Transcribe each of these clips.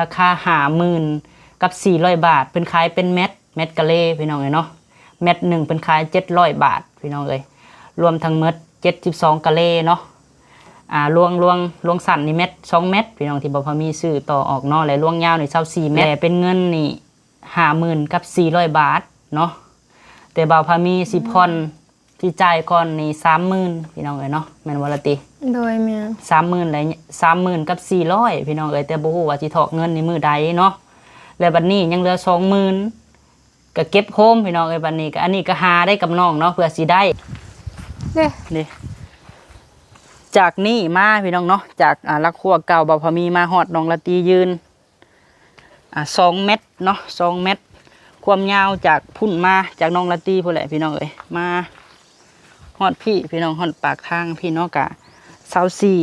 ราคาหาหมื่นกับสี่ร้อยบาท เป็นขายเป็นเม็ดเม็ดกะเล่พี่น้องเอ้ยเนาะเม็ดหนึ่งเป็นขายเจ็ดร้อยบาทพี่น้องเอ้ยรวมทั้งเม็ดเจ็ดสิบสองกะเล่เนาะอ่าลวงลวงลวงสั่นนี่เม็ดสองเม็ดพี่น้องที่บอกพอมีซื้อต่อออกนาะและลวงยาวนี่เท่าสี่เม็ดแต่เป็นเงินนี่ห้าหมื่นกับสี่ร้อยบาทเนาะแต่บ่าวพามีสิพอนที่จ่ายก่อนนี่สามหมื่นพี่น้องเอ้ยเนาะแม่นวลติ โดยแม่สามหมื่นอะไรสามหมื่นกับสี่ร้อยพี่น้องเอ้ยแต่บ่ฮู้ว่าสิถอกเงินในมือใดเนาะแล้วบัดนี้ยังเหลือสองหมื่นก็เก็บโฮมพี่น้องเอ้ยบัดนี้ก็อันนี้ก็หาได้กับน้องเนาะเพื่อสิได้เด้นี่จากนี่มาพี่น้องเนาะจากอ่าลักครัวเก่าบ่พอมีมาฮอดน้องละตียืนอ่าสองเมตรเนาะสองเมตร ความยาวจากพุ่นมาจากน้องละตีพุ่นแหละพี่น้องเอ้ยมาฮอดพี่พี่น้องฮอดปากทางพี่น้องกะ เสาสี่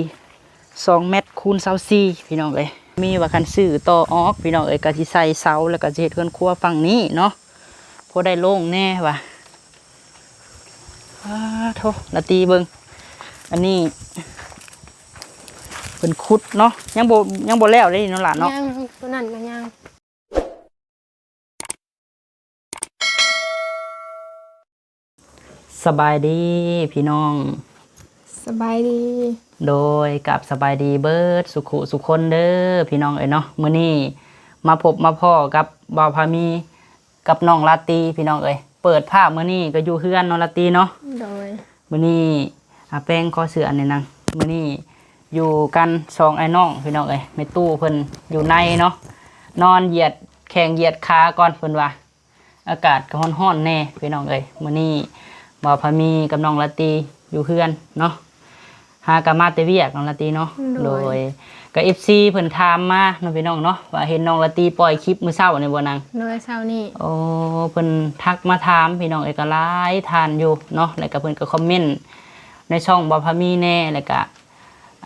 สองเมตรคูณเสาสี่พี่น้องเอ้ยมีว่าคันซื้อต่อออกพี่น้องเอ้ยก็สิใส่เสาแล้วก็สิเฮ็ดเฮือนครัวฝั่งนี้เนาะพอได้โล่งแน่ว่ะอ้าโทละตีเบิงอันนี้เป็นคุดเนาะยังโบยังโบแล้วเลยเนาะหลานเนาะย่างตัวนั้นก็ย่างสบายดีพี่น้อง สบายดี โดยกับสบายดีเบิร์ดสุขุสุขคนเด้อพี่น้องเอ้ยเนาะมื้อนี้มาพบมาพ่อกับบ่าวพามีกับน้องลาตรีพี่น้องเอ้ยเปิดภาพมื้อนี้ก็อยู่เฮือนน้องลาตรีเนาะโดยมื้อนี้อาแป้งคอเสืออันนี้นังมื้อนี้อยู่กันสองไอ้น้องพี่น้องเอ้ยในตู้เพิ่นอยู่ในเนาะนอนเหยียดแข่งเหยียดขาก่อนเพิ่นว่า อากาศก็ร้อนๆแน่พี่น้องเอ้ยมื้อนี้บ่าวพามีกับน้องละตีอยู่เฮือนเนาะ หากามาแต่เวียกน้องละตีเนาะโดยก็ FC เพิ่นถามมาเนาะพี่น้องเนาะว่าเห็นน้องละตีปล่อยคลิปมื้อเช้านี่บ่นางโดยเช้านี้โอ้เพิ่นทักมาถามพี่น้องเอกหลายทานอยู่เนาะแล้วก็เพิ่นก็คอมเมนต์ในช่องบอพามีแน่แล้วก็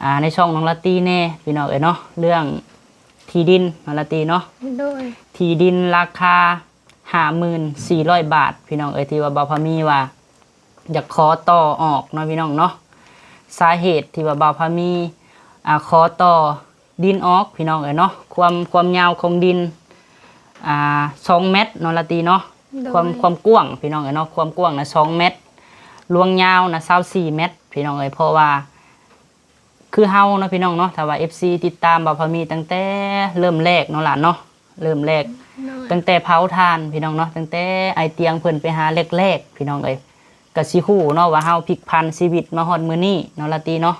อ่าในช่องน้องลาตีแน่พี่น้องเอ้ยเนาะเรื่องที่ดินน้องลาตีเนาะโดยที่ดินราคาห้าหมื่นสี่ร้อยบาท พี่น้องเอ้ยที่ว่าบอพามีว่าอยากขอต่อออกเนาะพี่น้องเนาะ สาเหตุที่ว่าบอพามีอ่าขอต่อดินออกพี่น้องเอ้ยเนาะความความยาวของดินอ่าสองเมตรเนาะลาตีเนาะโดยความความกว้างพี่น้องเอ้ยเนาะความกว้างนะสองเมตรลวงยาวนะเศร้าสี่เมตรพี่น้องเอ้ยเพราะว่า คือเฮาเนาะพี่น้องเนาะถ้าว่า FC ติดตามบ่าวพามีตั้งแต่เริ่มแรกเนาะหลานเนาะเริ่มแรกโดยตั้งแต่เผาทานพี่น้องเนาะตั้งแต่ไอเตียงเพิ่นไปหาแรกๆพี่น้องเอ้ย ก็สิฮู้เนาะว่าเฮาพลิกพันชีวิตมาฮอดมื้อนี้เนาะละตีเนาะ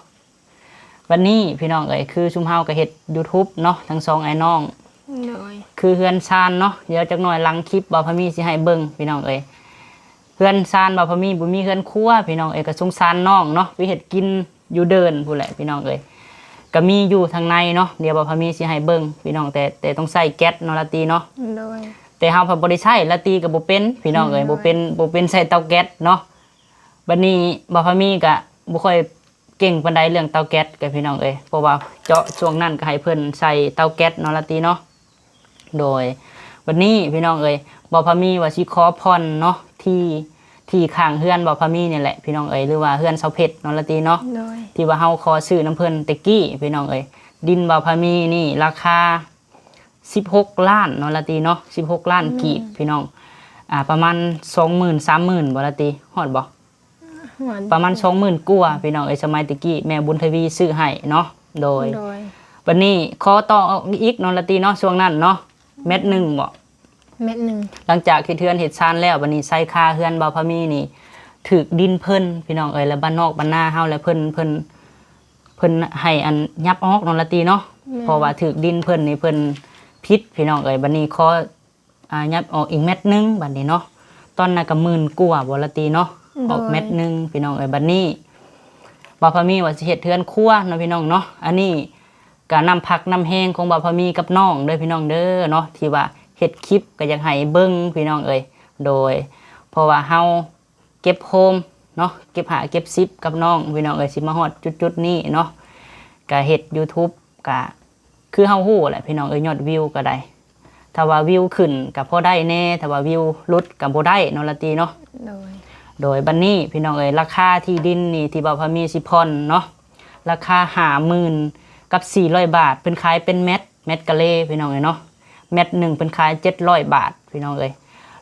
วันนี้พี่น้องเอ้ยคือชุมเฮาก็เฮ็ด YouTube เนาะทั้งสองไอ้น้องโดยคือเฮือนซานเนาะเดี๋ยวจักหน่อยหลังคลิปบ่าวพะมีสิให้เบิ่งพี่น้องเอ้ยเฮือนซานบ่าวพะมีบ่มีเฮือนครัวพี่น้องเอ้ยก็สงสารน้องเนาะไปเฮ็ดกินอยู่เดินพู้นแหละพี่น้องเอ้ยก็มีอยู่ทางในเนาะเดี๋ยวบ่าวพะมีสิให้เบิ่งพี่น้องแต่แต่ต้องใส่แก๊สเนาะละตีเนาะโดยแต่เฮาพอบ่ได้ใช้ละตีก็บ่เป็นพี่น้องเอ้ยบ่เป็นบ่เป็นใส่เตาแก๊สเนาะ บัดนี้บ่าวพะมีก็บ่ค่อยเก่งปานใดเรื่องเตาแก๊สกับพี่น้องเอ้ยเพราะว่าเจาะช่วงนั้นก็ให้เพิ่นใส่เตาแก๊สเนาะละตีเนาะโดยวันนี้พี่น้องเอ้ยบอพามีว่าชิคอพรเนาะที่ที่ข้างเฮือนบอพามีเนี่ยแหละพี่น้องเอ้ยหรือว่าเฮือนเสาเพชรเนอละตีเนาะโดยที่ว่าเฮาขอซื้อน้ำเพิ่นตะกี้พี่น้องเอ้ยดินบอพามีนี่ราคา 16 ล้านเนอละตีเนาะ16 ล้านกีบพี่น้องอ่าประมาณ 20,000 30,000บ่ละตีฮอดบ่หวาน ประมาณ20,000กว่าพี่น้องเอ้ยสมัยตะกี้แม่บุญทวีซื้อให้เนาะโดยโดยวันนี้ขอต่ออีกเนอละตีเนาะช่วงนั้นเนาะเม็ดหนึ่งบ่เม็ดหนึ่งหลังจากที่เทือนเห็ดชานแล้ววันนี้ไซคาเฮือนเบาพะมีนี่ถึกดินเพิ่นพี่น้องเอ้ยแล้วบ้านนอกบ้านหน้าเฮาแล้วเพิ่นเพิ่นเพิ่นให้อันยับออกนอนละตีเนาะเพราะว่าถึกดินเพิ่นนี่เพิ่นพิษพี่น้องเอ้ยบัดนี้ขออ่ายับออกอีกเม็ดหนึงบัดนี้เนาะตอนนั้นก็หมื่นกว่าบ่ละตีเนาะ ออกเม็ดหนึ่งพี่น้องเอ้ยบัดนี้บาพมีว่าสิเฮ็ดเทือนครัวเนาะพี่น้องเนาะอันนี้ก็นำผักนำแห้งของบาพมีกับน้องเด้อพี่น้องเด้อเนาะที่ว่าเฮ็ดคลิปก็อยากให้เบิ่งพี่น้องเอ้ยโดย เพราะว่าเฮาเก็บโฮมเนาะเก็บหาเก็บซิปกับน้องพี่น้องเอ้ยสิมาฮอดจุดๆนี้เนาะก็เฮ็ด YouTube ก็คือเฮาฮู้แหละพี่น้องเอ้ยยอดวิวก็ได้ถ้าว่าวิวขึ้นก็พอได้แน่ถ้าว่าวิวลดก็บ่ได้เนาะละตีเนาะโดย โดยบันนี้พี่น้องเอ๋ยราคาที่ดินนี่ที่บ่าวพามีสิพรเนาะราคาหาหมื่นกับสี่ร้อยบาท เป็นขายเป็นเม็ดเม็ดกะเลพี่น้องเอ้ยเนาะเม็ดหนึ่งเป็นขาย700บาทพี่น้องเอ้ย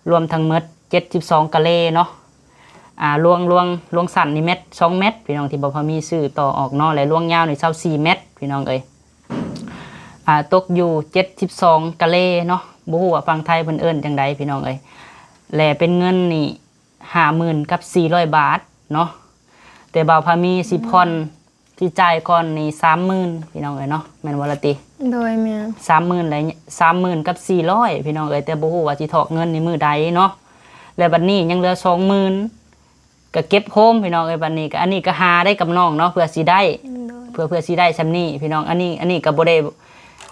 รวมทั้งเม็ด72กะเลเนาะอ่าลวงลวงลวงสั้นนี่เม็ด2เม็ดพี่น้องที่บ่พอมีซื้อต่อออกนาะและลวงยาวนี่24เม็ดพี่น้องเอ้ยอ่าตกอยู่72กะเลเนาะบ่ฮู้ว่าฟังไทยเพิ่นเอิ้นจังใดพี่น้องเอ้ยและเป็นเงินนี่ 50,000กับ400บาทเนาะแต่บ่าวพามีสิพรที่จ่ายก่อนนี่สามหมื่นพี่น้องเอ้ยเนาะแม่นวลติโดยแม่สามหมื่นอะไรสามหมื่นกับสี่ร้อยพี่น้องเอ้ยแต่บ่ฮู้ว่าสิถอกเงินในมือใดเนาะแล้วบัดนี้ยังเหลือสองหมื่นก็เก็บโฮมพี่น้องเอ้ยบัดนี้ก็อันนี้ก็หาได้กับน้องเนาะเพื่อสิได้โดยเพื่อเพื่อสิได้ซำนี้พี่น้องอันนี้อันนี้ก็บ่ได้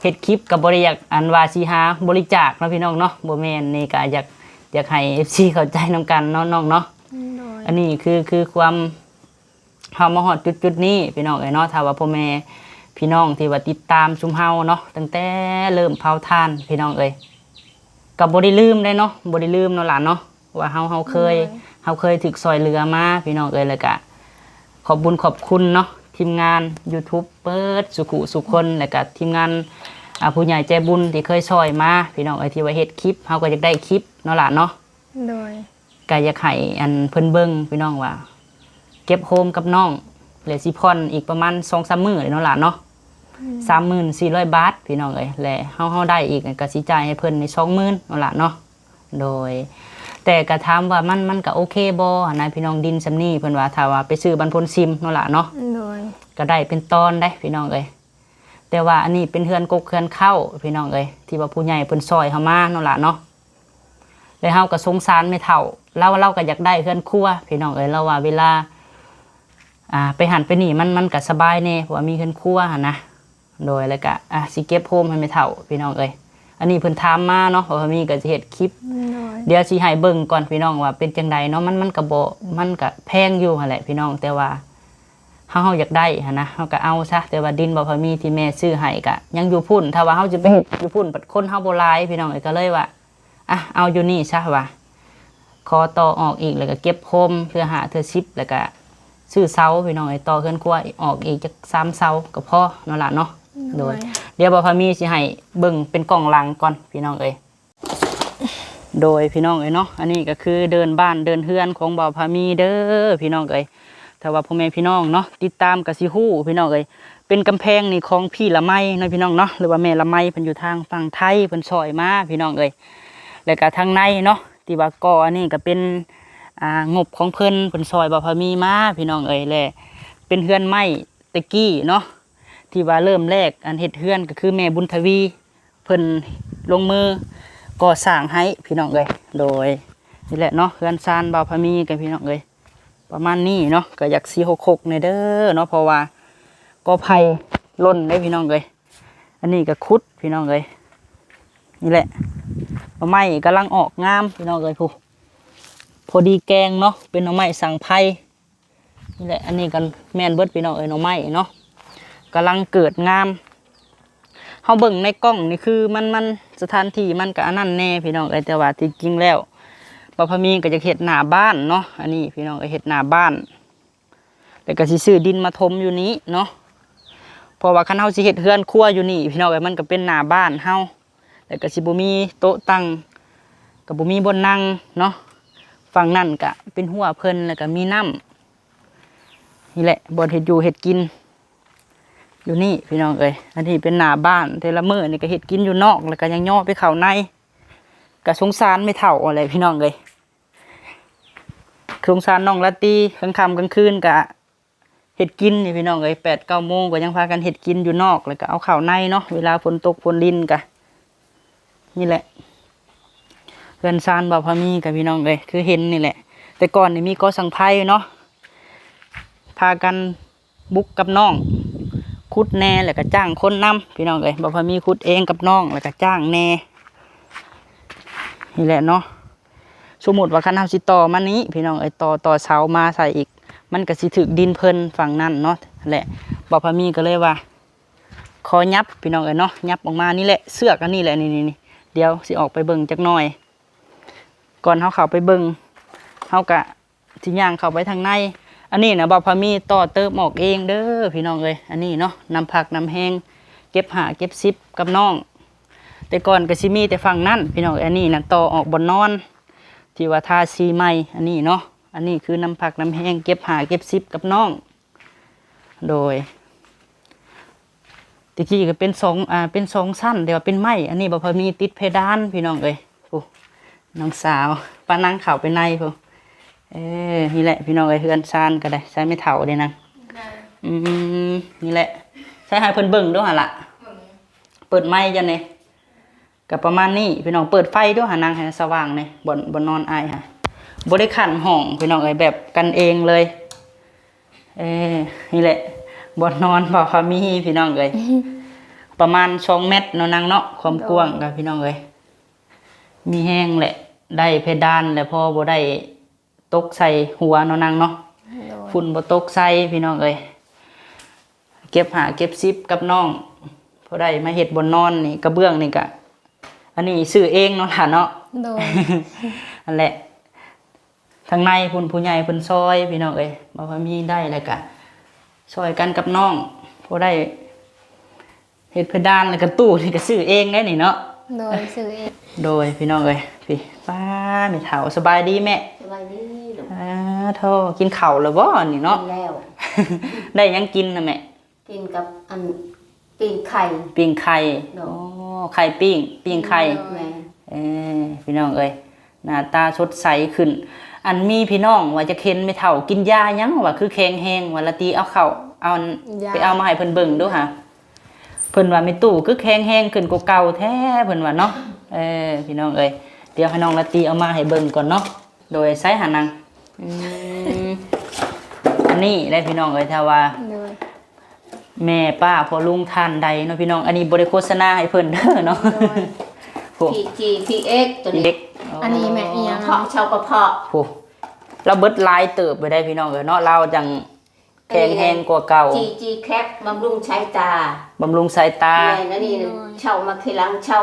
เฮ็ดคลิปก็บ่ได้อยากอันว่าสิหาบริจาคเนาะพี่น้องเนาะบ่แม่นนี่ก็อยาก อยากให้ FC เข้าใจนํกันเนาะน้องเนาะโดยอันนี้คือคือความเฮามาฮอดจุดจุดๆนี้พี่น้องเอ้ยเนาะถ้าว่าพ่อแม่พี่น้องที่ว่าติดตามชุมเฮาเนาะตั้งแต่เริ่มเผาทานพี่น้องเอ้ยก็บ่ได้ลืมได้เนาะบ่ได้ลืมเนาะหลานเนาะว่าเฮาเฮาเคยเฮาเคยถึกซอยเรือมาพี่น้องเอ้ยแล้วก็ขอบบุญขอบคุณเนาะทีมงาน YouTube เปิดสุขุสุคนแล้วก็ทีมงานอ่า ผู้ใหญ่ใจบุญที่เคยซอยมาพี่น้องเอ้ยที่ว่าเฮ็ดคลิปเฮาก็อยากได้คลิปเนาะหลานเนาะโดยก็อยากให้อันเพิ่นเบิ่งพี่น้องว่า เก็บโฮมกับน้องเหลือสิพรอีกประมาณ2-3มื้อเลยเนาะหลานเนาะ34,000บาทพี่น้องเอ้ยและเฮาเฮาได้อีกก็สิจ่ายให้เพิ่นใน20,000เนาะหลานเนาะโดย แต่ก็ถามว่ามันมันก็โอเคบ่หันนะพี่น้องดินซำนี้เพิ่นว่าถ้าว่าไปซื้อบรรพนซิมเนาะหลานเนาะโดยก็ได้เป็นตอนได้พี่น้องเอ้ย แต่ว่าอันนี้เป็นเฮือนกกเฮือนเข้าพี่น้องเอ้ยที่ว่าผู้ใหญ่เพิ่นซอยเฮามาเนาะล่ะเนาะแล้วเฮาก็สงสารไม่เท่าเราเราก็อยากได้เฮือนครัวพี่น้องเอ้ยเราว่าเวลาอ่าไปหันไปนี่มันมันก็สบายแน่เพราะว่ามีเฮือนครัวหั่นนะโดยแล้วก็อะสิเก็บโฮมให้ไม่เท่าพี่น้องเอ้ยอันนี้เพิ่นถามมาเนาะเพราะว่ามีก็จะเฮ็ดคลิปโดยเดี๋ยวสิให้เบิ่งก่อนพี่น้องว่าเป็นจังใดเนาะมันมันก็บ่มันก็แพงอยู่หั่นแหละพี่น้องแต่ว่า เฮาเฮาอยากได้หั่นนะเฮาก็เอาซะแต่ว่าดินบ่พอมีที่แม่ซื้อให้ก็ยังอยู่พุ่น ถ้าว่าเฮาจะไปเฮ็ดอยู่พุ่นบัดคนเฮาบ่หลายพี่น้องเอ้ยก็เลยว่าอะเอาอยู่นี่ซะว่าขอต่อออกอีกแล้วก็เก็บโฮมเพื่อหาเทื่อชิปแล้วก็ซื้อเสาพี่น้องเอ้ยต่อเคลื่อนครัวออกอีกจักสามเสาก็พอเนาะล่ะเนาะโดย เดี๋ยวบอพามีสิให้เบิ่งเป็นกล่องหลังก่อนพี่น้องเอ้ยโดยพี่น้องเอ้ยเนาะอันนี้ก็คือเดินบ้านเดินเฮือนของบ่าวพามีเด้อพี่น้องเอ้ย ถ้าว่าพ่อแม่พี่น้องเนาะติดตามก็สิฮู้พี่น้องเอ้ยเป็นกำแพงนี่ของพี่ละไมเนะพี่น้องเนาะหรือว่าแม่ละไมเพิ่นอยู่ทางฝั่งไทยเพิ่นซอยมาพี่น้องเอ้ยแล้วก็ทางในเนาะที่ว่าก่ออันนี้ก็เป็นอ่างบของเพิ่นเพิ่นซอยบ่าพามีมาพี่น้องเอ้ยแลเป็นเฮือนไม้ตะกี้เนาะที่ว่าเริ่มแรกอันเฮ็ดเฮือนก็คือแม่บุญทวีเพิ่นลงมือก่อสร้างให้พี่น้องเอ้ยโดยนี่แหละเนาะเฮือนซานบ่าพะมีกันพี่น้องเอ้ย ประมาณนี้เนาะก็อยากสีหกหกในเด้อเนาะเพราะว่าก็ไผ่ล้นได้พี่น้องเอ้ยอันนี้ก็คุดพี่น้องเอ้ยนี่แหละหน่อไม้กำลังออกงามพี่น้องเอ้ยผู้พอดีแกงเนาะเป็นหน่อไม้สังไผ่นี่แหละอันนี้กันแม่นเบิดพี่น้องเอ้ยหน่อไม้เนาะกำลังเกิดงามเฮาเบิ่งในกล้องนี่คือมันมันสถานที่มันก็อันนั้นแน่พี่น้องเอ้ยแต่ว่าที่จริงแล้ว บ่พมีก็จะเฮ็ดหน้าบ้านเนาะอันนี้พี่น้องก็เฮ็ดหน้าบ้านแล้วก็สิซื้อดินมาถมอยู่นี้เนาะเพราะว่าคันเฮาสิเฮ็ดเฮือนครัวอยู่นี่พี่น้องเอ้ยมันก็เป็นหน้าบ้านเฮาแล้วก็สิบ่มีโต๊ะตั้งก็บ่มีบนนั่งเนาะฝั่งนั่นก็เป็นหัวเพิ่นแล้วก็มีน้ำนี่แหละบ่อนเฮ็ดอยู่เฮ็ดกิน อยู่นี่พี่น้องเอ้ยอันนี้เป็นหน้าบ้านแต่ละมื้อนี่ก็เฮ็ดกินอยู่นอกแล้วก็ยังย่อไปเข้าใน ก็สงสารไม่เท่าอะไรพี่น้องเอ้ยสงสารน้องละตีกลางค่ำกลางคืนก็เฮ็ดกินนี่พี่น้องเอ้ยแปดเก้าโมงก็ยังพากันเฮ็ดกินอยู่นอกแล้วก็เอาเข้าในเนาะเวลาฝนตกฝนดินก็นี่แหละเพื่อนซานบ่าพามีกับพี่น้องเอ้ยคือเห็นนี่แหละ แต่ก่อนนี่มีกอสังไพเนาะพากันบุกกับน้องคุดแน่แล้วก็จ้างคนนำพี่น้องเอ้ยบอกว่ามีคุดเองกับน้องแล้วก็จ้างแน่ นี่แหละเนาะสมมติว่าคันเฮาสิต่อมานี้ พี่น้องเอ้ต่อต่อเสามาใส่อีก มันก็สิถึกดินเพิ่นฝั่งนั้นเนาะแหละบอกพามีก็เลยว่าขอยับพี่น้องเอ้ยเนาะยับออกมานี่แหละเสือกอันนี้แหละนี่นี่นี่เดี๋ยวสิออกไปเบิ่งจักหน่อย ก่อนเฮาเข้าไปเบิ่งเฮากะสิย่างเข้าไปทางใน อันนี้นะบอกพามีต่อเติมออกเองเด้อพี่น้องเอ้ยอันนี้เนาะน้ำผักน้ำแห้งเก็บหาเก็บซิปกับน้อง แต่ก่อนก็สิมีแต่ฝั่งนั้นพี่น้องอันนี้นั่นต่อออกบนนอน ที่ว่าทาสีใหม่อันนี้เนาะอันนี้คือน้ำผักน้ำแห้งเก็บหาเก็บซิปกับน้อง โดยตะกี้ก็เป็นสองอ่าเป็นสองสั้นเดี๋ยวาเป็นไม้อันนี้บ่พอมีติดเพดานพี่น้องเอ้ยโอ้น้องสาวป้านั่งเข่าไปในพอเออนี่แหละพี่น้องเอ้ยเฮือนซานก็ได้ใช้ไม่เท่าเด้นะอืมนี่แหละใช้ให้เพิ่นเบิ่งด้วยหั่นล่ะเปิดไม้จังเนี่ย กับประมาณนี้พี่น้องเปิดไฟด้วยหานางให้สว่างเนี่ยบนบนนอนอายค่ะบริขันห้องพี่น้องเอ้ยแบบกันเองเลย เออนี่แหละบนนอนบ่พอมีพี่น้องเอ้ยประมาณสองเมตรเนาะนางเนาะความกว้างกับพี่น้องเอ้ยมีแห้งแหละ ได้เพดานแล้วพอบ่ได้ตกใส่หัวเนาะนางเนาะโดยฝุ่นบ่ตกใส่พี่น้องเอ้ยเก็บหาเก็บซิปกับน้องพอได้มาเฮ็ดบนนอนนี่กระเบื้องนี่กะ อันนี้ซื้อเองเนาะล่ะเนาะโดยอันแหละทางในพุ่นผู้ใหญ่เพิ่นซอยพี่น้องเอ้ยบ่ว่ามีได้แล้วก็ซอยกันกับน้องพอได้เฮ็ดเพดานแล้วก็ตู้นี่ก็ซื้อเองได้นี่เนาะโดยสื่อเองโดยพี่น้องเอ้ยพี่ป้าไม่เฒ่าสบายดีแม่สบายดีลูกอ่าโทกินข้าวแล้วบ่นี่เนาะกินแล้ว ได้หยังกินนะแม่กินกับอัน ปีนไข่ ปิ้งไข่เนาะโอ้ไข่ปิ้ง ปิ้งไข่แม่เอ้ยพี่น้องเอ้ยหน้าตาสดใสขึ้น อันมีพี่น้องว่าจะเค้นไม่เท่ากินยายังว่าคือแข็งแห้งว่าละตีเอาเข้าเอาอันไปเอามาให้เพิ่นเบิ่งดูค่ะเพิ่นว่าไม่ตู้คือแข็งแห้งขึ้นกว่าเก่าแท้เพิ่นว่าเนาะเออพี่น้องเอ้ยเดี๋ยวให้น้องละตีเอามาให้เบิ่งก่อนเนาะโดยใช้หานังอืมอันนี้ได้พี่น้องเอ้ยถ้าว่าโดย แม่ป้าพอลุงทานใดเนาะพี่น้อง อันนี้บริโฆษณาให้เพิ่นเด้อเนาะโหพีจีพีเอ็กตัวนี้เด็กอันนี้แม่อีหยังเพาะชาวกระเพาะ โหเราเบิดหลายเติบไปได้พี่น้องเอ้ยเนาะเราจังแข็งแรงกว่าเก่าจีจีแคปบำรุงใช้ตาบำรุงสายตา แม่นั่นนี่เช่ามาทีหลังเช่า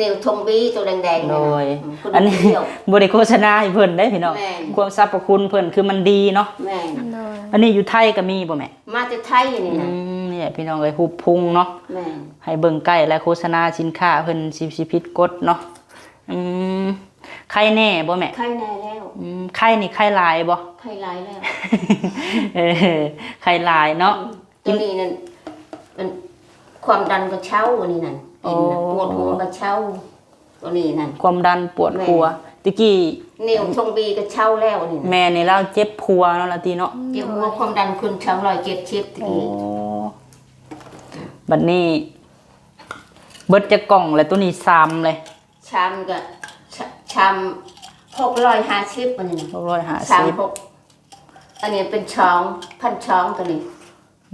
นิวทงบีตัวแดงๆโดเนี่ยยคุณอันนี้เที่ยว บริโฆษณาให้เพิ่นได้พี่น้อง แม่น ความสรรพคุณเพิ่นคือมันดีเนาะ แม่โดยอันนี้อยู่ไทยก็มีบ่แม่มาจะไทยนี่อืนะม นี่แหละพี่น้องเอ้ยหุบพุงเนาะแม่ให้เบิ่งใกล้และโฆษณาสินค้าเพิ่นสิสิผิดกฎเนาะอืมไข่แน่บ่แม่ไข้แน่แล้ว อืมไข่นี่ไข่ลายบ่ ไข้ลายแล้วเออไข่ลายเนาะ ตัวนี้นั่นมันความดันก็เช่าอันนี้นั่นกินน่ะโอ้ ปวดหัวก็เช่าตัวนี้นั่น ความดันปวดหัวตะกี้นิวทงบีก็เช่าแล้วนี่นะแม่นี่เราเจ็บพัวเนาะละตีเนาะ เดี๋ยวหัวความดันขึ้นเช่าร้อยเจ็ดชิปตะโอ้กี้ บัดนี้เบิดจะกล่องแล้วตัวนี้ซ้ำเลยชามก็ชชามหกร้อยห้าชิปอันนี้นะ650สามหกอันนี้เป็นช้องพันช้องตัวนี้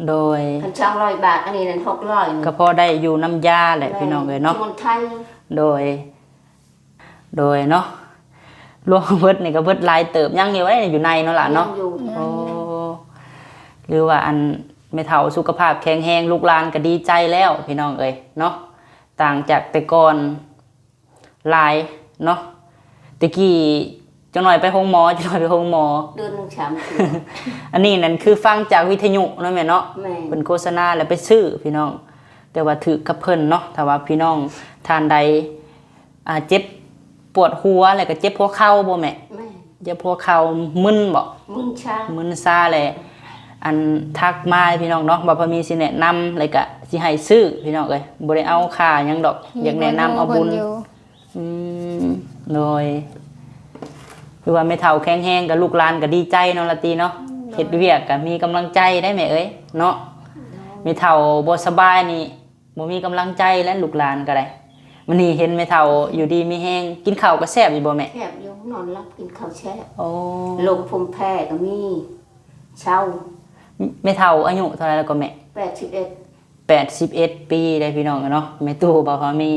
โดยพันช้องร้อยบาท อันนี้นั่นหกร้อยก็พอได้อยู่น้ำยาแหละพี่น้องเลยเนาะที่มนไทยโดย โดยเนาะรวมเบิดนี่ก็เบิดหลายเติบยังอยู่ไว้อยู่ในเนาะล่ะเนาะยังอยู่โอ้หรือว่าอัน ไม่เท่าสุขภาพแข็งแรงลูกหลานก็ดีใจแล้วพี่น้องเอ้ยเนาะต่างจากแต่ก่อนหลายเนาะตะกี้จังหน่อยไปห้องหมอจังหน่อยไปห้องหมอเดือนหนึ่งชามคืออันนี้นั่นคือฟังจากวิทยุเนาะแม่เนาะแม่เป็นโฆษณาแล้วไปซื้อพี่น้อง แต่ว่าถือกับเพิ่นเนาะถ้าว่าพี่น้องทานใดอ่าเจ็บปวดหัวแล้วก็เจ็บหัวเข่าบ่แม่แม่เจ็บหัวเข่ามึนบ่มึนชามึนซาแหละ อันทักมาให้พี่น้องเนาะบ่พอมีสิแนะนำแล้วก็สิให้ซื้อพี่น้องเอ้ยบ่ได้เอาค่าหยังดอก อยากแนะนำเอาบุญมีพิ่นอยู่อืมโดยคือว่าไม่เท่าแข็งแรงกับลูกหลานก็ดีใจเนาะละตีเนาะเฮ็ดเวียกก็มีกำลังใจได้แม่เอ้ยเนาะไม่เท่าบ่สบายนี่บ่มีกำลังใจแล้วลูกหลานก็ได้มื้อนี้เห็นไม่เท่าอยู่ดีมีแฮงกินข้าวก็แซ่บอยู่บ่แม่แคบอยู่นอนรับกินข้าวแช่โอ้ลมภูมิแพ้ก็มีเช่า ไม่เท่าอายุเท่าไหร่แล้วก็แม่แปดสิบเอ็ดแปดสิบเอ็ดปีได้พี่น้องกันเนาะแม่ตู้บอกว่ามี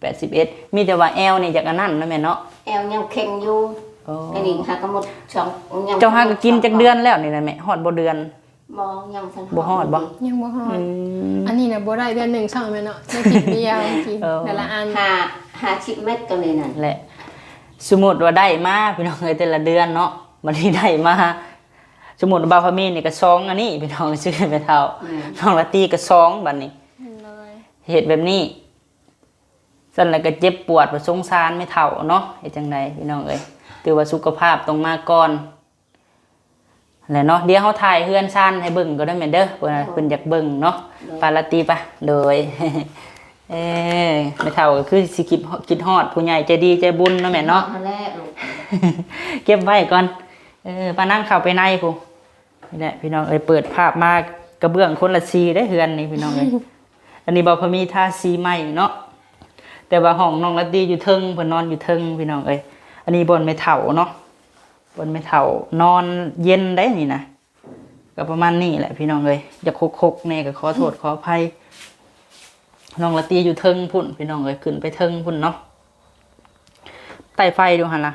แปดสิบเอ็ดมีแต่ว่าแอลนี่จากอันนั้นนะแม่เนาะแอลยังเค็งอยู่โอ้อันนี้หากระหมดช่องยังเจ้าหาก็กินจากเดือนแล้วนี่นะแม่ฮอดบ่เดือนบ่ยังทันบ่ฮอดบ่ยังบ่ฮออืดมอันนี้น่ะบ่ได้เดือนหนึ่งช่างแม่เนาะได้กินเดียวกินเออแต่ละอันห้าห้าชิปเม็ดตัวนี้นั่นแหละสมมุติว่าได้มาพี่น้องเอ้ยแต่ละเดือนเนาะบัดนี้ได้มา สมมุติว่าบาวพามีนี่ก็ซองอันนี้พี่น้องซื้อไปเท่าแม่น้องละตีก็ซองบัดนี้เลยเหตุแบบนี้สั่นแล้วก็เจ็บปวดว่าสงสารไม่เท่าเนาะเฮ็ดจังไดพี่น้องเอ้ยถือว่าสุขภาพต้องมาก่อนแหละเนาะเดี๋ยวเฮาถ่ายเฮือนซ่านให้เบิ่งก็ได้แม่นเด้อเพิ่นน่ะเพิ่นอยากเบิ่งเนาะปาลาตีปะโดยเอ้ไม่เท่าก็คือสิคิดคิดฮอดผู้ใหญ่ใจดีใจบุญเนาะแม่เนาะมาแรกลูกเก็บไว้ก่อน เออมานั่งเข้าไปในผู้นี่แหละพี่น้องเอ้ยเปิดภาพมากระเบื้องคนละสีได้เฮือนนี่พี่น้องเอ้ยอันนี้บอกพมีท่าสีใหม่เนาะแต่ว่าห้องน้องลัดดีอยู่เทิงเพิ่นนอนอยู่เทิงพี่น้องเอ้ยอันนี้บนไม่เถาเนาะบนไม่เถานอนเย็นได้นี่นะก็ประมาณนี้แหละพี่น้องเอ้ยอย่าคกคกๆแน่ก็ขอโทษขออภัยน้องละตีอยู่เทิงพุ่นพี่น้องเอ้ยขึ้นไปเทิงพุ่นเนาะไต่ไฟดูหันละ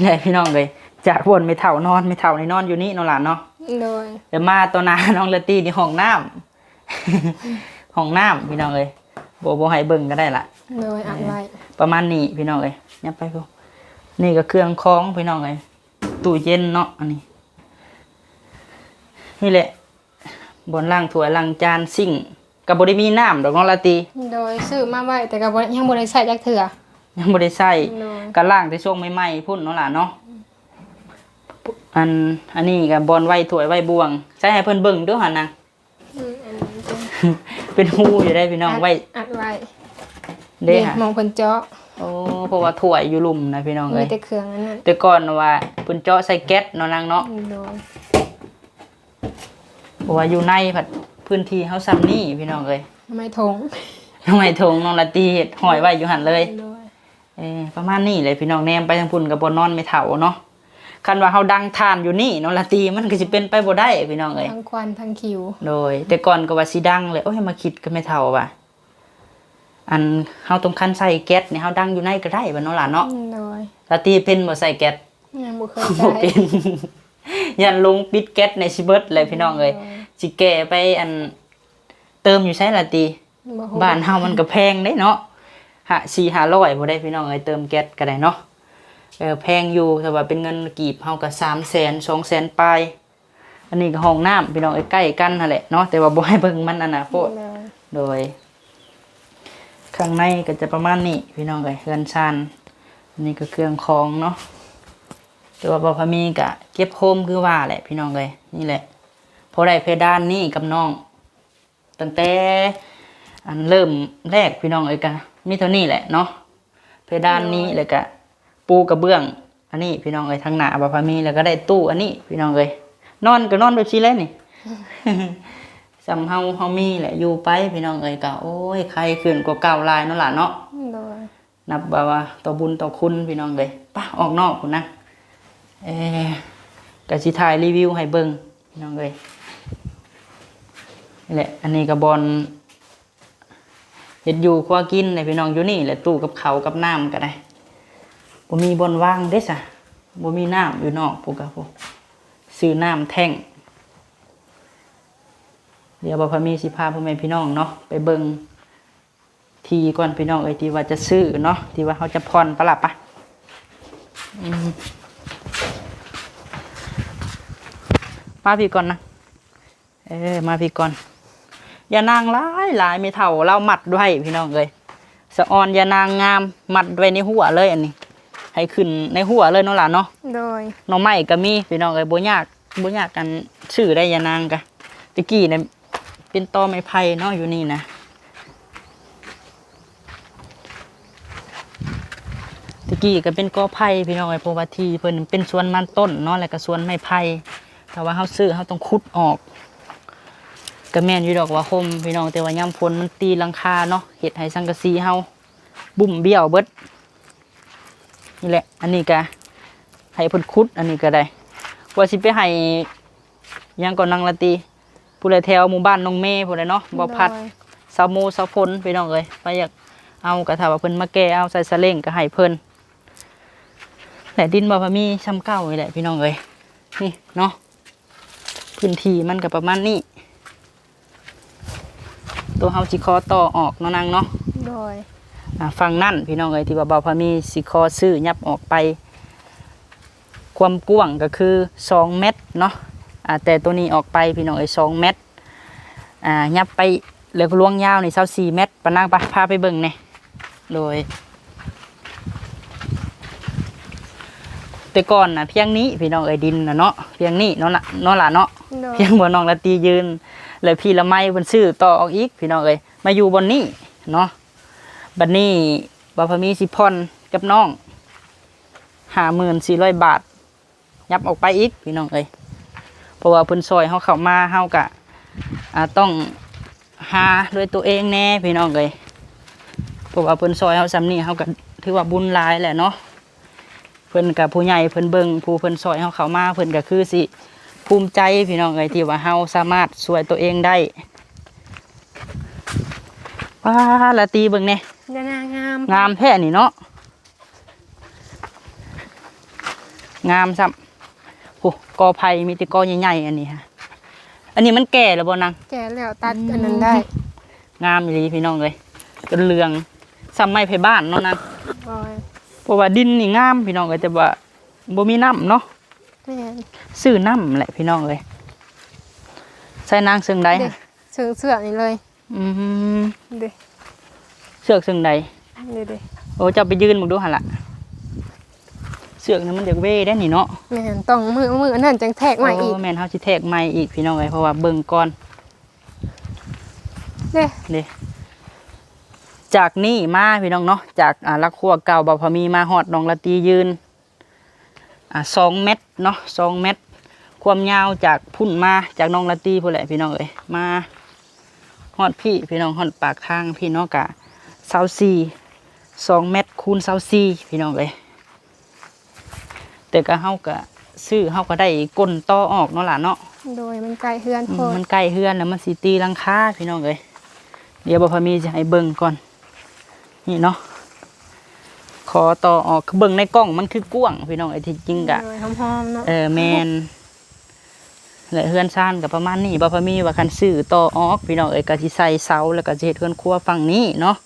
แหละพี่น้องเลยจากบนไม่เท่านอนไม่เท่านี่นอนอยู่นี่เนอนหลานเนาะโดยเดี๋ยวมาตัวหนาน้องเลตี้นี่ห้องน้ำห้องน้ำพี่น้องเลยโบโบให้เบิ่งก็ได้ละโดยอัดไว้ประมาณนี้พี่น้องเลยยับไปพวกนี่ก็เครื่องคล้องพี่น้องเลยตู้เย็นเนาะอันนี้ นี่แหละ บนล่างถ้วยล่างจานซิ่งกับบริมีน้ำดอกน้องลาตี โดยซื้อมาไว้แต่ก็บ่ยังบ่ได้ใช้จักเทื่อ ยังบริใส่โดย ก็ล่างแต่ช่วงใหม่ๆพุ่นเนาะหล่ะเนาะอันอันนี้กับบอลไว้ถ้วยไว้บวงใช้ให้เพิ่นเบิ่งเด้วยหันนะอืมอันนี้จ้ะเป็นหูอยู่ได้พี่น้องไว้อัดไว้เด้นี่ค่ะมองเพิ่นเจาะโอ้เพราะว่าถ้วยอยู่ลุ่มนะพี่น้องมีเอ้ยแต่เครื่องอันนั้นแต่ก่อนว่าเพิ่นเจาะใส่แก๊สเนาะนางเนาะ โดยเพราะว่าอยู่ในผัดพื้นที่เฮาซ้ำนี่พี่น้องเอ้ยทำไมทงทำไมทงน้องละตีเฮ็ดห้อยไว้อยู่หันเลย โดย เออประมาณนี้เลยพี่น้องแนมไปทางพุ่นกับบนนอนไม่เฒ่าเนาะคันว่าเฮาดังทานอยู่นี่น้องละตีมันก็สิเป็นไปบ่ได้พี่น้องเอ้ยทั้งควันทั้งคิว โดย แต่ก่อนก็ว่าสิดังเลยโอ้ยมาคิดก็ไม่เท่าว่ะอันเฮาต้องคันใส่แก๊สนี่เฮาดังอยู่ในก็ได้บ่เนาะล่ะเนาะโดยลาตีเป็นบ่ใส่แก๊สยังบ่เคยบ่ใช้เป็นยันลงปิดแก๊สในสิเบิดเลยพี่น้องเอ้ยสิแก่ไปอันเติมอยู่ใช้ลาตีบ่ฮู้บ้านเฮามันก็แพงเด้เนาะ หะ4 500บ่ได้พี่น้องเอ้ยเติมแก๊สก็ได้เนาะเออแพงอยู่แต่ว่าเป็นเงินกีบเฮาก็300,000 200,000ปลายอันนี้ก็ห้องน้ำพี่น้องเอ้ยใกล้กันนั่นแหละเนาะแต่ว่าบ่ให้เบิ่งมันอันน่ะโพดโดยโดย ข้างในก็จะประมาณนี้พี่น้องเลยเฮือนชานอันนี่ก็เครื่องของเนาะแต่ว่าบอพามีกะเก็บโฮมคือว่าแหละ พี่น้องเลยนี่แหละพอได้เพดานนี่กับน้องตั้งแต่อันเริ่มแรกพี่น้องเอ้ยกะ มีเท่านี้แหละเนาะเพดานนี้เลยกะปูกระเบื้อง อันนี้พี่น้องเอ้ยทางหน้าบอพามีแล้วก็ได้ตู้อันนี้พี่น้องเอ้ยนอนก็นอนแบบนี้แหล้วนี่สำเฮาเฮามีแหละอยู่ไปพี่น้องเอ้ยก็โอ้ยใครขึ้นกว่าเก่าหลายเนาะล่ะเนาะโดยนับว่าว่าต่อบุญต่อคุณพี่น้องเลยป่ะออกนอกคุณนะเออกะสิถ่ายรีวิวให้เบิ่งพี่น้องเลยนี่แหละ อันนี้ก็บอล เห็ดอยู่ครัวกินเลยพี่น้องอยู่นี่แหละตู้กับเขากับน้ำก็ได้บ่มีบอลว่างเด้สะบ่มีน้ำอยู่นอกพวกกับพวกซื้อน้ำแท่ง เดี๋ยวบ่พอมีสิพาพ่อแม่พี่น้องเนาะไปเบิ่งทีก่อนพี่น้องเอ้ยที่ว่าจะซื้อเนาะที่ว่าเขาจะผ่อนปะล่ะปะมาพี่ก่อนนะ เออมาพี่ก่อน ย่านางหลายหลายไม่เท่าเรามัดด้วยพี่น้องเลยสะออนอย่านางงามมัดไว้ในหัวเลยอันนี้ ให้ขึ้นในหัวเลยเนาะล่ะเนาะโดยหน้องใหม่ก็มีพี่น้องเอ้ยบ่ยากบ่ยากกันชื่อได้อยานางกะตะกี้เนี่ยเป็นตอไม้ไผ่เนาะอยู่นี่นะตะกี้ก็เป็นกอไผ่พี่น้องเอ้ยเพราะว่าที่เพิ่นเป็นสวนมันต้นเนาะแล้วก็สวนไม้ไผ่แต่ว่าเฮาซื้อเฮาต้องขุดออก ก็แม่นอยู่ดอกว่าคมพี่น้องแต่ว่ายามฝนมันตีหลังคาเนาะเฮ็ดให้สังกะสีเฮาบุ่มเบี้ยวเบิดนี่แหละ อันนี้ก็ให้เพิ่นคุดอันนี้ก็ได้ว่าสิไปให้หยังก่อนนางละตีผู้ใดแถวหมู่บ้านน้องเมย์ผู้ใดเนาะบ่พัดโยสาวโมสาวพลพี่น้องเอ้ยไปอยากเอากระถาว่าเพิ่นมาแก้เอาใส่สะเล่งก็ให้เพิ่นแต่ดินบ่พอมีซ้ำเก่านี่แหละพี่น้องเอ้ยนี่เนาะพื้นที่มันก็ประมาณนี้ ตัวเฮาสิคอต่อออกเนาะนางเนาะโดยอ่าฟังนั่นพี่น้องเอ้ยที่ว่าเบาพามีสิคอซื้อยับออกไป ความกว้างก็คือสองเมตรเนาะอ่าแต่ตัวนี้ออกไปพี่น้องเอ้ยสองเมตรอ่ายับไปแล้วก็ลวงยาวนี่24เมตรปะนางไปพาไปเบิ่งแหน่โดยแต่ก่อนน่ะเพียงนี้พี่น้องเอ้ยดินน่ะเนาะเพียงนี้เนาะล่ะเนาะล่ะเนาะโดยเพียงบนน้องละตียืน แล้วพี่ละไม้บนซื้อต่อออกอีกพี่น้องเอ้ยมาอยู่บนนี้เนาะบัดนี้บาพมีสิพรกับน้องห้าหมื่นสี่ร้อยบาท ยับออกไปอีกพี่น้องเอ้ยเพราะว่าเพิ่นซอยเฮาเข้ามาเฮากะอ่าต้องหาด้วยตัวเองแน่พี่น้องเอ้ยเพราะว่าเพิ่นซอยเฮาซ้ำนี้เฮาก็ถือว่าบุญหลายแหละเนาะเพิ่นกับผู้ใหญ่เพิ่นเบิ่งผู้เพิ่นซอยเฮาเข้ามาเพิ่นก็คือสิ ภูมิใจพี่น้องเอ้ยที่ว่าเฮาสามารถช่วยตัวเองได้ว้าละตีเบิ่งแน่ยานางามงามแท้นี่เนาะงามซ้ำโอ้กอไผ่มีแต่กอใหญ่ๆอันนี้ฮะอันนี้มันแก่แล้วบ่นางแก่แล้วตัดอันนั้นได้ งามอีหลีพี่น้องเลยจนเหลืองซ้ำไม้ไผบ้านเนาะนางโดยเพราะว่าดินนี่งามพี่น้องเอ้ยแต่ว่าบ่มีน้ำเนาะแม่น ซื้อน้ำแหละพี่น้องเลยใส่นางเชิงใดเด็กเสือเสือนี่เลยอืมเด็กเสือกเชิงใดเด็กเด็กโอ้เจะไปยืนมึงดูหันละเสือกนั้นมันเด็กเว่ได้นี่เนาะแม่นต้องมือมืออันนั่นจังแทกใหม่อีกโแม่นเฮาสิแทกใหม่อีกพี่น้องเอ้ยเพราะว่าเบิ่งก่อนเด้เด้จากนี่มาพี่น้องเนาะจากอ่าลักครัวเก่าบ่พอมีมาฮอดหนองละตียืน อ่า2เมตรเนาะ2เมตร ความยาวจากพุ่นมาจากหนองละตีพุ่นแหละพี่น้องเอ้ยมาฮอดพี่พี่น้องฮอดปากทางพี่น้องกะ24 2เมตรคูณ24พี่น้องเอ้ยแต่ก็เฮาก็ซื้อเฮาก็ได้ก้นต่อออกเนาะล่ะเนาะโดยมันไกลเฮือนอืโพมดมันใกล้เฮือนแล้วมันสิตีหลังคาพี่น้องเอ้ยเดี๋ยวบ่พอมีจะให้เบิ่งก่อนนี่เนาะข อต่อออกคือเบิ่งในกล้องมันคือกว้างพี่น้องไอ้ที่จริงกะโดยหอมๆเนาะเออแมนและเฮือนซ่านกับประมาณนี้บ่พอมีว่าคันซื้อต่อออก พี่น้องเอ้ยก็สิใส่เสาแล้วก็สิเฮ็ดเฮือนครัวฝั่งนี้เนาะ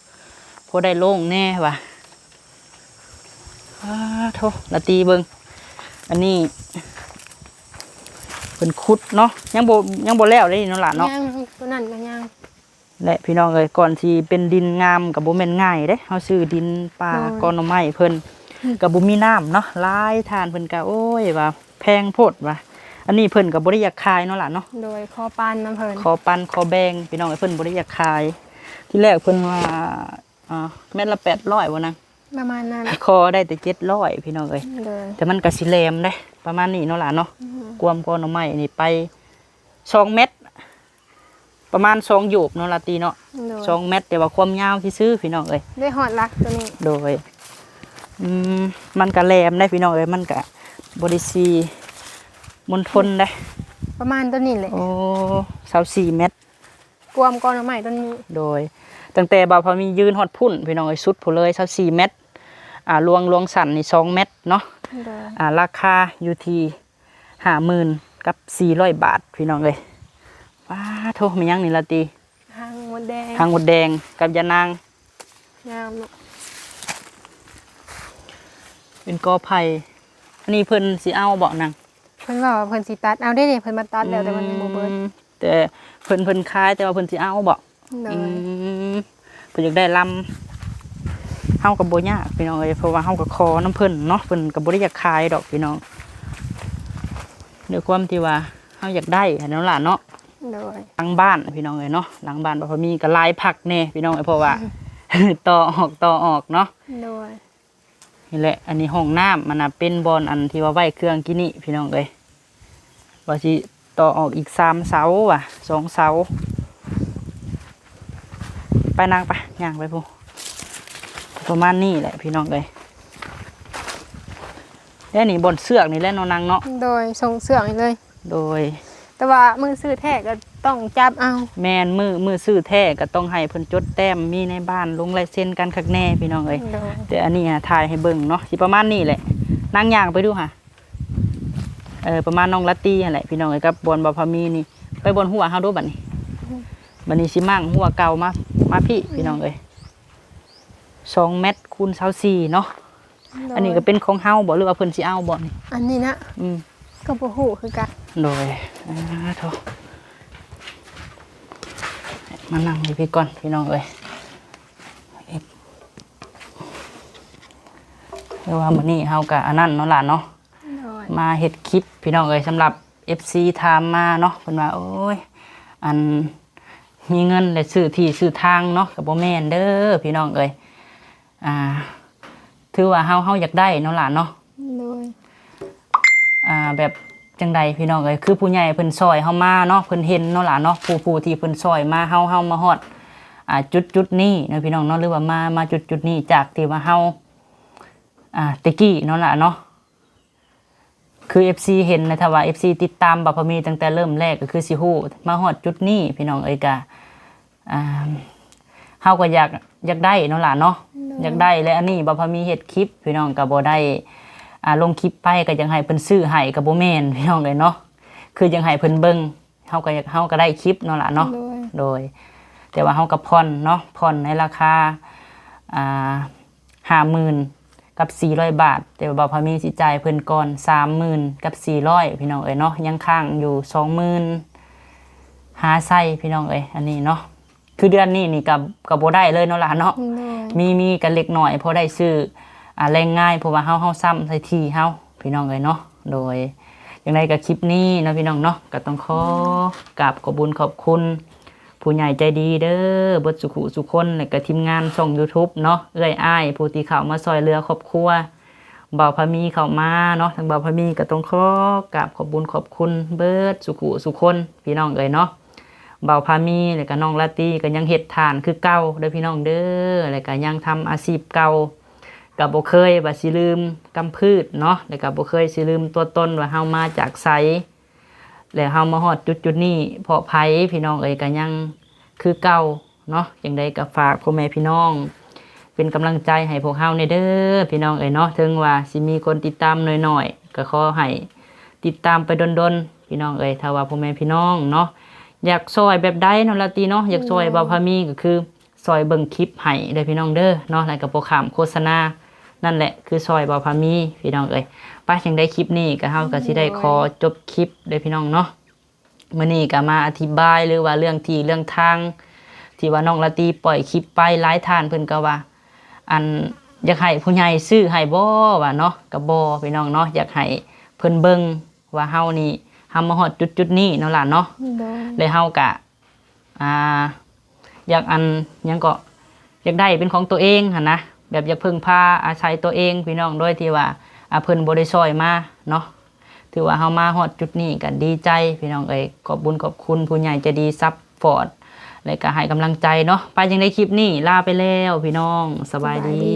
พอได้โล่งแน่ว่ะอ้าโทละตีเบิ่งอันนี้เป็นคุดเนาะยังบ่ยังบ่แล้วเลยเนาะล่ะเนาะย่างตัวนั้นก็ย่าง และพี่น้องเอ้ยก่อนที่เป็นดินงามกับบ่แม่นง่ายเด้เฮาซื้อดินป่าโอ้ยก้อนหน่อไม้เพิ่นกับบ่มีน้ำเนาะหลายทานเพิ่นก็โอ้ยว่าแพงโพดว่าอันนี้เพิ่นก็บ่ได้อยากขายเนาะล่ะเนาะ โดยคอปานน้ำเพิ่นขอปันขอแบ่งพี่น้องเอ้ยเพิ่นบ่ได้อยากขาย ที่แรกเพิ่นว่าอ่าเม็ดละ800ว่านะประมาณนั้นขอได้แต่700พี่น้องเอ้ยโดยแต่มันก็สิแหลมเด้ประมาณนี้เนาะล่ะเนาะกวมก้อนหน่อไม้นี่ไป2เม็ด ประมาณ2โยบเนาะลาตีเนาะโดยสองเม็ดแต่ว่าความยาวที่ซื้อพี่น้องเอ้ยได้หอดรักตัวนี้โดยอืมมันก็แหลมได้พี่น้องเอ้ยมันก็บริซีมนทนได้ ประมาณตัวนี้แหละโอ้สาวสี่เม็ดกวมก้อนใหม่ต้นนี้โดย ตั้งแต่บ่าวพอมียืนฮอดพุ่นพี่น้องเอ้ยสุดผู้เลยสาวสี่เม็ดอ่าลวงลวงสันนี่สองเม็ดเนาะโดยอ่าราคาอยู่ที่ห้าหมื่นกับสี่ร้อยบาทพี่น้องเอ้ย ว้าโทมียังนี่ละตีหางมดแดงทางหมดแดงกับยานางงามเนอะเป็นกอไผ่อันนี้เพิ่นสิเอาเบาะนางเพิ่นว่าเพิ่นสิตัดเอาได้เด้เพิ่นมาตัดแล้วแต่มันบ่เบิดอืมแต่เพิ่นเพิ่นคายแต่ว่าเพิ่นสิเอาบ่โดอืยมเพิ่นอยากได้ลำเฮากับบ่ยากพี่น้องเอ้ยเพราะว่าเฮาก็ขอน้ำเพิ่นเนาะเพิ่นก็บ่ได้อยากขายดอกพี่น้องด้วยความที่ว่าเฮาอยากได้หั้นนั่นล่ะเนาะ โดยหลังบ้านพี่น้องเอ้ยเนาะหลังบ้านบ่พอมีก็หลายผักแน่พี่น้องเอ้ยเพราะว่าต่อออกต่อออกเนาะโดยนี่แหละ อันนี้ห้องน้ำมันน่ะเป็นบอนอันที่ว่าไว้เครื่องกินนี่พี่น้องเอ้ยว่าสิต่อออกอีกสามเสาว่ะสองเสาไปนางไปย่างไปพูประมาณนี้แหละพี่น้องเอ้ยแล้วนี่บนเสือกนี่แหละเนอนนางเนาะโดยส่งเสื่องเลย โดย แต่ว่ามือซื้อแท้ก็ต้องจับเอาแมนมือมือซื้อแท้ก็ต้องให้เพิ่นจดแต้มมีในบ้านลงลายเซ็นกันคักแน่พี่น้องเอ้ยโดยแต่อันนี้ฮะถ่ายให้เบิ่งเนาะสิประมาณนี้แหละนั่งย่างไปดูค่ะเออประมาณน้องลัตตี้นั่นแหละพี่น้องเอ้ยกับบอนบาพามีนี่ ไปบนหัวเฮาดูบัดนี้บัดนี้สิมั่งหัวเก่ามามาพี่พี่น้องเอ้ยสองเมตรคูณเสาสี่เนาะอันนี้ก็เป็นของเฮาบ่หรือว่าเพิ่นสิเอาบ่นี่อันนี้นะอืม ก็บ่ฮู้คือกันโดยอ่าโถมานั่งให้พี่ก่อนพี่น้องเอ้ยเรียกว่ามื้อนี้เฮาก็อันนั้นเนาะล่ะเนาะโดยมาเฮ็ดคลิปพี่น้องเอ้ยสำหรับ FC ถามมาเนาะเพิ่นว่าโอ้ยอันมีเงินและซื้อที่ซื้อทางเนาะก็บ่แม่นเด้อพี่น้องเอ้ยอ่าถือว่าเฮาเฮาอยากได้เนาะล่ะเนาะโดย อ่าแบบจังใดพี่น้องเอ้ยคือผู้ใหญ่เพิ่นซอยเฮามาเนาะเพิ่นเห็นเนาะล่ะเนาะผู้ผู้ที่เพิ่นซอยมาเฮาเฮามาฮอดอ่าจุดจุดนี้เนาะพี่น้องเนาะหรือว่ามามาจุดจุดนี้จากที่ว่าเฮาอ่าตะกี้เนาะล่ะเนาะคือ FC เห็นนะถ้าว่า FC ติดตามบัพพมีตั้งแต่เริ่มแรกก็คือสิฮู้มาฮอดจุดนี้พี่น้องเอ้ยก็อ่าเฮาก็อยากอยากได้เนาะล่ะเนาะอยากได้และอันนี้บัพพมีเฮ็ดคลิปพี่น้องก็บ่ได้ อ่าลงคลิปไปก็ยังให้เพิ่นซื้อให้กับบ่แม่นพี่น้องเลยเนาะคือยังให้เพิ่นเบิ่งเฮาก็อยากเฮาก็ได้คลิปเนาะล่ะเนาะโดยโดย แต่ว่าเฮาก็ผ่อนเนาะผ่อนในราคาอ่า50,000กับ 400 บาท แต่ว่าบ่พอมีสิจ่ายเพิ่นก่อน30,000กับ 400 พี่น้องเอ้ยเนาะยังค้างอยู่ 20,000หาไส้พี่น้องเอ้ยอันนี้เนาะคือเดือนนี้นี่ก็ก็บ่ได้เลยเนาะล่ะเนาะโดยมีมีกันเล็กหน่อยพอได้ซื้อ อ่าแรงง่ายเพราะว่าเฮาเฮาซ้ำใส่ทีเฮาพี่น้องเลยเนาะโดยอย่างไรกับคลิปนี้นะพี่น้องเนาะก็ต้องขอกราบขอบุญขอบคุณ ผู้ใหญ่ใจดีเด้อบทสุขุสุคนและก็ทีมงานช่อง YouTube เนาะเอื้อยอ้ายผู้ที่เข้ามาซอยเรือครอบครัวบ่าพามีเข้ามาเนาะทางเบ่าพามีก็ต้องขอกราบขอบุญขอบคุณเบิดสุขุสุคนพี่น้องเอ้ยเนาะเบาพามีแล้วก็น้องลาตีก็ยังเฮ็ดทานคือเก่าเด้อพี่น้องเด้อแล้วก็ยังทำอาชีพเก่า ก็บ่เคยว่าสิลืมกำพืชเนาะแล้วก็บ่เคยสิลืมตัวตนว่าเฮามาจากไสแล้วเฮามาฮอดจุดๆนี้เพราะไผพี่น้องเอ้ยก็ยังคือเก่าเนาะจังใดก็ฝากพ่อแม่พี่น้อง เป็นกำลังใจให้พวกเฮาในเด้อพี่น้องเอ้ยเนาะถึงว่าสิมีคนติดตามหน้อยๆก็ขอให้ติดตามไปดนๆพี่น้องเอ้ยถ้าว่าพ่อแม่พี่น้องเนาะอยากซอยแบบใดเนาะลาตีเนาะอยากซอยบาพามีก็คือซอยเบิ่งคลิปให้เด้อพี่น้องเด้อเนาะแล้วก็โปรขามโฆษณา นั่นแหละคือซอยบาพามีพี่น้องเอ้ยป้าจังได้คลิปนี้ก็เฮาก็สิได้ขอจบคลิปเด้อพี่น้องเนาะมื้อนี้ก็มาอธิบายหรือว่าเรื่องที่เรื่องทาง ที่ว่าน้องลาตีปล่อยคลิปไปหลายท่านเพิ่นก็ว่า อันอยากให้ผู้ใหญ่ซื้อให้บ่ว่าเนาะก็บ่พี่น้องเนาะอยากให้เพิ่นเบิ่งว่าเฮานี่เฮามาฮอดจุดๆนี้เนาะล่ะเนาะโดยเลยเฮากะอ่าอยากอันหยังก็อยากได้เป็นของตัวเองหั่นนะ แบบอย่าพึ่งพาอาศัยตัวเองพี่น้องโดยที่ว่าอาเพิ่นบริซอยมาเนาะถือว่าเฮามาฮอดจุดนี้กันดีใจพี่น้องเอ้ยขอบบุญขอบคุณผู้ใหญ่จะดีซับฟอร์ดและก็ให้กำลังใจเนาะไปยังได้คลิปนี้ลาไปแล้วพี่น้องสบายดี